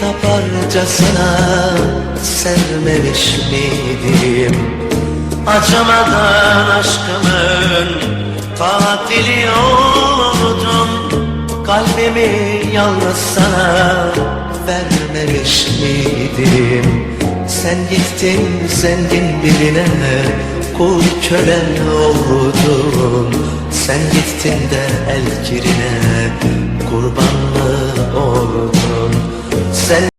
taparcasına sevmemiş miydim? Acımadan aşkımın katili oldun Kalbimi yalnız sana vermemiş miydim? Sen gittin zengin birine kul köle oldun Sen gittin de el kirine ¡Salud!